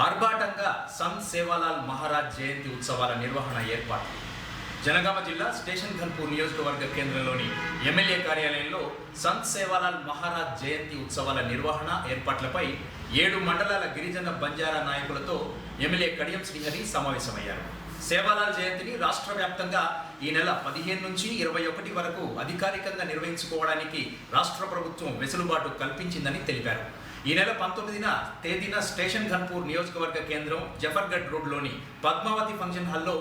ఆర్భాటంగా సంత్ సేవాలాల్ మహారాజ్ జయంతి ఉత్సవాల నిర్వహణ ఏర్పాట్లు. జనగామ జిల్లా స్టేషన్ ఘన్పూర్ నియోజకవర్గ కేంద్రంలోని ఎమ్మెల్యే కార్యాలయంలో సంత్ సేవాలాల్ మహారాజ్ జయంతి ఉత్సవాల నిర్వహణ ఏర్పాట్లపై ఏడు మండలాల గిరిజన బంజారా నాయకులతో ఎమ్మెల్యే కడియం శ్రీహరి సమావేశమయ్యారు. సేవాలాల్ జయంతిని రాష్ట్ర వ్యాప్తంగా ఈ నెల పదిహేను నుంచి ఇరవై ఒకటి వరకు అధికారికంగా నిర్వహించుకోవడానికి రాష్ట్ర ప్రభుత్వం వెసులుబాటు కల్పించిందని తెలిపారు. ఈ నెల పంతొమ్మిదిన తేదీన స్టేషన్ ఘన్పూర్ నియోజకవర్గ కేంద్రం జఫర్గఢ్ రోడ్లోని పద్మావతి ఫంక్షన్ హాల్లో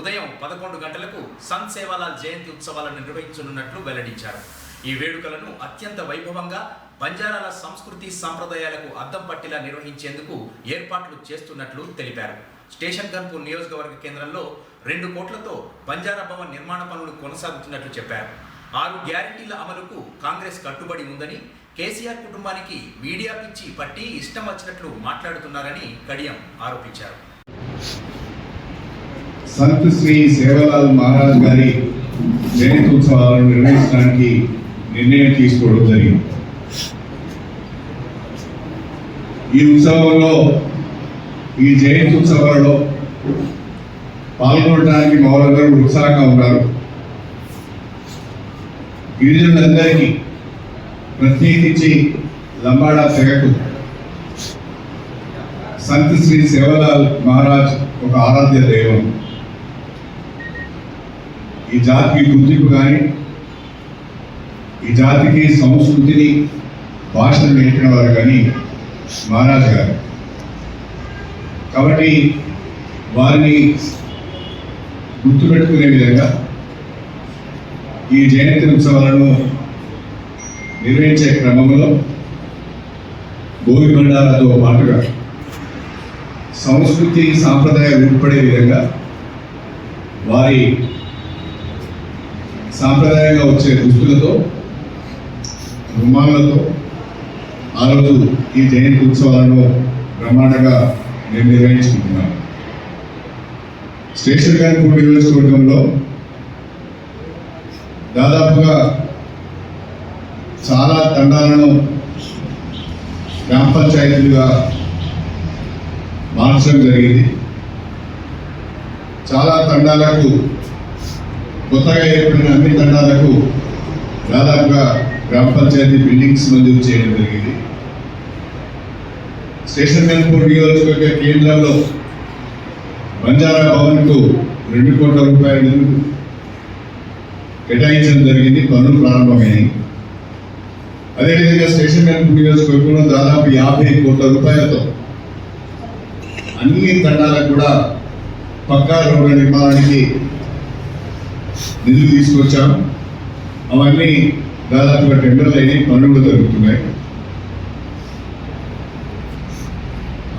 ఉదయం పదకొండు గంటలకు సంత్ సేవాలాల్ జయంతి ఉత్సవాలను నిర్వహించనున్నట్లు వెల్లడించారు. ఈ వేడుకలను అత్యంత వైభవంగా బంజారాల సంస్కృతి సాంప్రదాయాలకు అద్దం పట్టిలా నిర్వహించేందుకు ఏర్పాట్లు చేస్తున్నట్లు తెలిపారు. స్టేషన్ గన్పూర్ నియోజకవర్గ కేంద్రంలో రెండు కోట్లతో బంజారా భవన్ నిర్మాణ పనులు కొనసాగుతున్నట్లు చెప్పారు. ఆరు గ్యారంటీల అమలుకు కాంగ్రెస్ కట్టుబడి ఉందని కేసీఆర్ కుటుంబానికి మీడియా పిచ్చి పట్టి ఇష్టం వచ్చినట్లు మాట్లాడుతున్నారని కడియం ఆరోపించారు. సంత్ శ్రీ సేవలాల్ మహారాజ్ గారి జయంతి ఉత్సవాలను నిర్వహించడానికి నిర్ణయం తీసుకోవడం జరిగింది. ఈ ఉత్సవంలో ఈ జయంతి ఉత్సవాలలో పాల్గొనడానికి మౌలందరూ ఉత్సాహంగా ఉన్నారు. గిరిజనులందరికీ ప్రత్యేకించి లంబాడా తెగకు. సంత్ శ్రీ సేవలాల్ మహారాజ్ ఒక ఆరాధ్య దైవం. ఈ జాతికి గుర్తింపు కానీ ఈ జాతికి సంస్కృతిని భాషను నేర్పిన వారు కానీ మహారాజ్ గారు. కాబట్టి వారిని గుర్తుపెట్టుకునే విధంగా ఈ జయంతి ఉత్సవాలను నిర్వహించే క్రమంలో భోగి బండాలతో పాటుగా సంస్కృతి సాంప్రదాయం ఏర్పడే విధంగా వారి సాంప్రదాయంగా వచ్చే దుస్తులతో రుమాలతో ఆ రోజు ఈ జయంతి ఉత్సవాలను బ్రహ్మాండంగా మేము నిర్వహించుకుంటున్నాను స్టేషన్ గారిపూర్ నియోజకవర్గంలో దాదాపుగా చాలా తండాలను గ్రామ పంచాయతీలుగా మార్చడం జరిగింది. చాలా తండాలకు కొత్తగా ఏర్పడిన అన్ని తండాలకు దాదాపుగా గ్రామ పంచాయతీ బిల్డింగ్స్ మంజూరు చేయడం జరిగింది. స్టేషన్ గన్పూర్ నియోజకవర్గ కేంద్రంలో బంజారా భవన్కు రెండు కోట్ల రూపాయలు కేటాయించడం జరిగింది. పనులు ప్రారంభమైనాయి. అదేవిధంగా స్టేషన్ గన్పూర్ నియోజకవర్గంలో దాదాపు యాభై కోట్ల రూపాయలతో అన్ని తండాలకు కూడా పక్కా రోడ్ల నిర్మాణానికి నిధులు తీసుకొచ్చాం అవన్నీ దాదాపుగా టెండర్లు అయినాయి పనులు జరుగుతున్నాయి.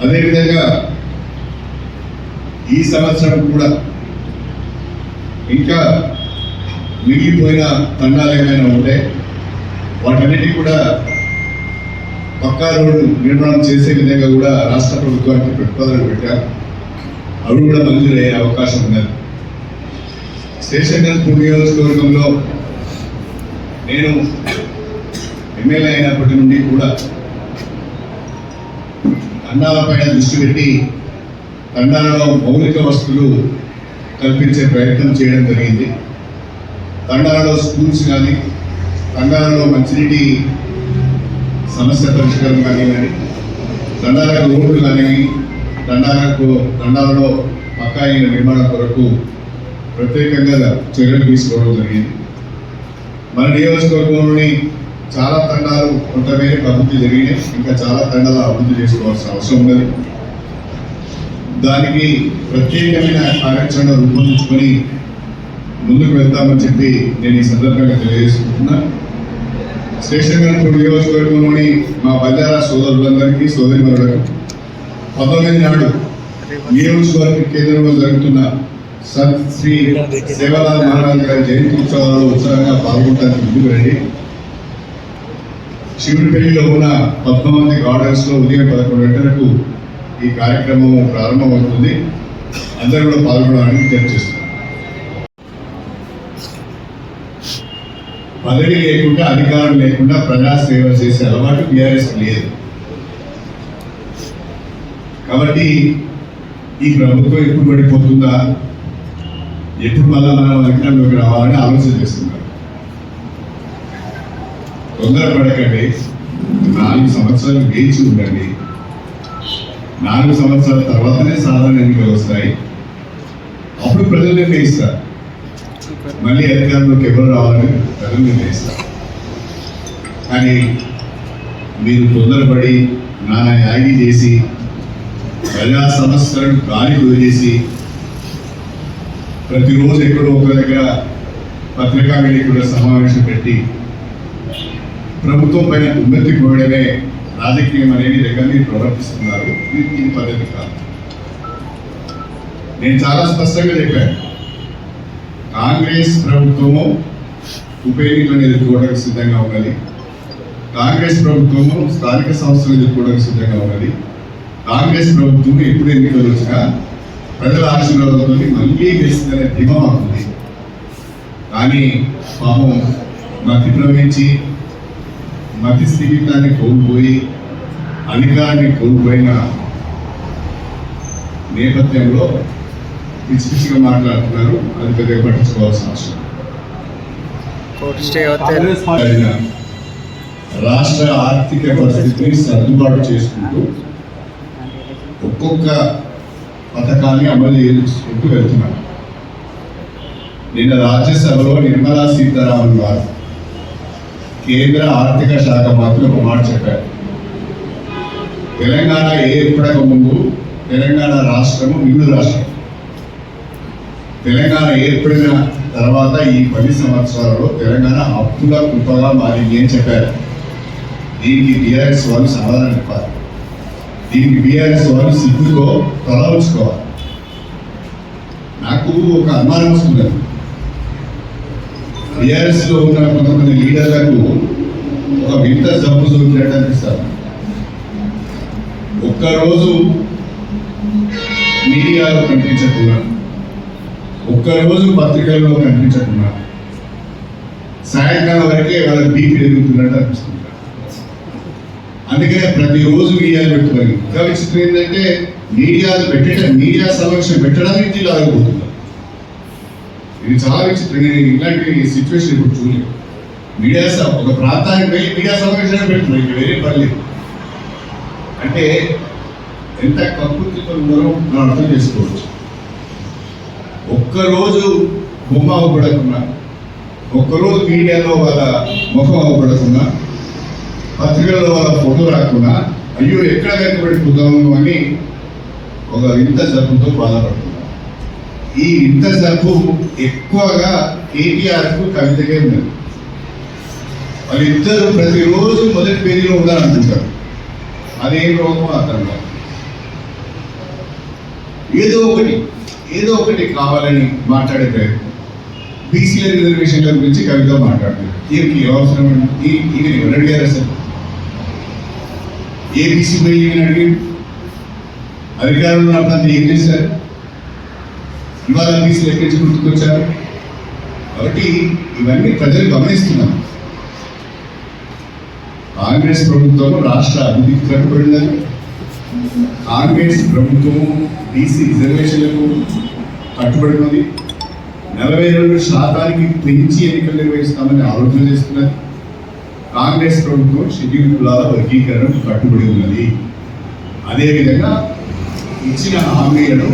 అదేవిధంగా ఈ సంవత్సరం కూడా ఇంకా మిగిలిపోయిన తండాలు ఏమైనా ఉంటే వాటన్నిటి కూడా పక్కా రోడ్డు నిర్మాణం చేసే విధంగా కూడా రాష్ట్ర ప్రభుత్వానికి ప్రతిపాదన పెట్టారు. అవి కూడా మంజూరయ్యే అవకాశం ఉన్నది. స్టేషన్ గన్పూర్ నియోజకవర్గంలో నేను ఎమ్మెల్యే అయినప్పటి నుండి కూడా అన్నాలపైన దృష్టి పెట్టి తండాలలో మౌలిక వస్తువులు కల్పించే ప్రయత్నం చేయడం జరిగింది. తండాలలో స్కూల్స్ కానీ తండాలలో మంచినీటి సమస్య పరిష్కారం కానివ్వండి తండాలకు రోడ్లు కానివ్వండి తండాలకు తండాలలో పక్కా అయిన నిర్మాణం కొరకు ప్రత్యేకంగా చర్యలు తీసుకోవడం జరిగింది. మన నియోజకవర్గంలోని చాలా తండాలు కొంతమేర అభివృద్ధి జరిగినాయి ఇంకా చాలా తండాలు అభివృద్ధి చేసుకోవాల్సిన అవసరం ఉన్నది. దానికి ప్రత్యేకమైన కార్యాచరణ రూపొందించుకొని ముందుకు వెళ్తామని చెప్పి నేను ఈ సందర్భంగా తెలియజేసుకుంటున్నాను స్టేషన్ నియోజకవర్గంలోని మా బల్లారా సోదరులందరికీ సోదరి సోదరిమరులకు పంతొమ్మిది నాడు నియోజకవర్గ కేంద్రంలో జరుగుతున్న సత్ శ్రీ సేవలాల్ మహారాజ్ గారి జయంతి ఉత్సవాలలో ఉత్సాహంగా పాల్గొనడానికి ముందుకు రండి. శివుడిపల్లిలో ఉన్న పద్మావతి గార్డెన్స్లో ఉదయం పదకొండు గంటలకు ఈ కార్యక్రమం ప్రారంభమవుతుంది. అందరూ కూడా పాల్గొనడానికి తెలియజేస్తుంది పదవి లేకుండా అధికారం లేకుండా ప్రజా సేవ చేసే అలవాటు బీఆర్ఎస్ లేదు. కాబట్టి ఈ ప్రభుత్వం ఎప్పుడు పడిపోతుందా? ఎప్పుడు మళ్ళా మనం అధికారంలోకి రావాలని ఆలోచన చేస్తున్నారు. తొందరపడకండి. నాలుగు సంవత్సరాలు వేచి ఉండండి. నాలుగు సంవత్సరాల తర్వాతనే సాధారణ ఎన్నికలు వస్తాయి. అప్పుడు ప్రజలు నిర్ణయిస్తారు. మళ్ళీ అధికారంలోకి ఎవరు రావాలని ప్రజలు నిర్ణయిస్తారు కానీ మీరు తొందరపడి నానా యాగి చేసి ప్రజా సమస్యలను గాలి వదిలేసి ప్రతిరోజు ఎక్కడో ఒక దగ్గర పత్రికా విలేకరుల సమావేశం పెట్టి ప్రభుత్వం పైన ఉన్నతి పోయడమే రాజకీయం అనేది దగ్గర ప్రవర్తిస్తున్నారు. ఇది ఇది పద్ధతి కాదు. నేను చాలా స్పష్టంగా చెప్పాను. కాంగ్రెస్ ప్రభుత్వము ఉపయోగించడం ఎదుర్కోవడానికి సిద్ధంగా ఉన్నది. కాంగ్రెస్ ప్రభుత్వము స్థానిక సంస్థలు ఎదుర్కోవడానికి సిద్ధంగా ఉన్నది. కాంగ్రెస్ ప్రభుత్వం ఎప్పుడు ఎన్నికలు వచ్చినా ప్రజల ఆశీర్వాదంతో మళ్ళీ గెలుస్తుందనే ధీమా మాకుంది కానీ పాపం మతి ప్రవహించి మతి స్థిమితాన్ని కోల్పోయి అధికారాన్ని కోల్పోయిన నేపథ్యంలో పిచ్చి పిచ్చిగా మాట్లాడుతున్నారు. అది పెద్దగా పట్టించుకోవాల్సిన అవసరం రాష్ట్ర ఆర్థిక పరిస్థితిని సర్దుబాటు చేసుకుంటూ ఒక్కొక్క పథకాన్ని అమలు చేసుకుంటూ వెళ్తున్నాం నిన్న రాజ్యసభలో నిర్మలా సీతారామన్ గారు కేంద్ర ఆర్థిక శాఖ మంత్రి ఒక మాట చెప్పారు. తెలంగాణ ఏర్పడక ముందు తెలంగాణ రాష్ట్రము మిగులు రాష్ట్రం. తెలంగాణ ఏర్పడిన తర్వాత ఈ పది సంవత్సరాలలో తెలంగాణ అప్పుల కుప్పగా మారింది అని చెప్పారు. దీనికి బీఆర్ఎస్ వాళ్ళు సమాధానం చెప్పాలి. దీనికి బీఆర్ఎస్ వాళ్ళు సిగ్గుతో తల ఉంచుకోవాలి నాకు ఒక అనుమానం వస్తుంది. బీఆర్ఎస్లో ఉన్న కొంతమంది లీడర్లకు ఒక వింత జబ్బు చూపినట్టు అనిపిస్తారు ఒక్కరోజు మీడియాలో కనిపించకుండా ఒక్కరోజు పత్రికల్లో కనిపించకుండా సాయంకాలం వరకే వాళ్ళ బీపీ పెరుగుతున్నట్టు అనిపిస్తుంది. అందుకనే ప్రతిరోజు మీడియాలు పెట్టుకోవాలి. ఇంకా విచిత్రం ఏంటంటే మీడియాలు పెట్టడం మీడియా సమక్షం పెట్టడానికి జిల్లా ఆగిపోతున్నారు ఇది చాలా విచిత్రం. నేను ఇలాంటి సిచ్యువేషన్ ఇప్పుడు చూడలేదు. మీడియా ఒక ప్రాంతానికి వెళ్ళి మీడియా సమావేశాలు పెట్టుకున్నాం. ఇక్కడ వేరే పని అంటే ఎంత కక్కుర్తితో ఉన్నారో మనం అర్థం చేసుకోవచ్చు. ఒక్కరోజు బొమ్మ అవ్వబడకుండా ఒక్కరోజు మీడియాలో వాళ్ళ ముఖం అవ్వబడకుండా పత్రికల్లో వాళ్ళ ఫోటో రాకుండా అయ్యో ఎక్కడ వెనకబడిపోతాము అని ఒక వింత సరుకుతో బాధపడుతున్నాం. ఈ వింత సరుకు ఎక్కువగా కేటీఆర్కు కవితకే ఉన్నది. వాళ్ళిద్దరూ ప్రతిరోజు మొదటి పేజీలో ఉండాలనుకుంటారు. అదేం రోగమో అర్థం కాదు. ఏదో ఒకటి ఏదో ఒకటి కావాలని మాట్లాడే ప్రయత్నం. బీసీల రిజర్వేషన్ల గురించి కవిత మాట్లాడుతున్నారు దీనికి అవసరం అండి? ఈయన ఎవరు అడిగారు అసలు? ఏ బీసీ పోయి ఈయన అడిగాడు. అధికారంలో ఉన్నప్పుడు ఏం చేశారు? ఇవాళ బీసీలు ఎక్కడి నుంచి గుర్తుకొచ్చారు? కాబట్టి ఇవన్నీ ప్రజలు గమనిస్తున్నారు. కాంగ్రెస్ ప్రభుత్వం రాష్ట్ర అభివృద్ధికి కట్టుబడిందని కాంగ్రెస్ ప్రభుత్వం బీసీ రిజర్వేషన్లకు కట్టుబడి ఉంది నలభై రెండు శాతానికి పెంచి ఎన్నికలు నిర్వహిస్తామని ఆలోచన చేస్తున్నది. కాంగ్రెస్ ప్రభుత్వం షెడ్యూల్ కులాల వర్గీకరణకు కట్టుబడి ఉన్నది. అదేవిధంగా ఇచ్చిన హామీలను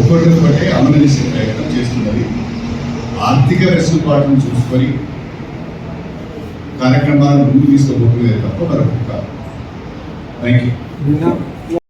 ఒకటొకటే అమలు చేసే ప్రయత్నం చేస్తున్నది. ఆర్థిక వెసులుబాటును చూసుకొని కార్యక్రమాలను ముందు తీసుకోబోతున్నది తప్ప మరొకటి కాదు. Thank you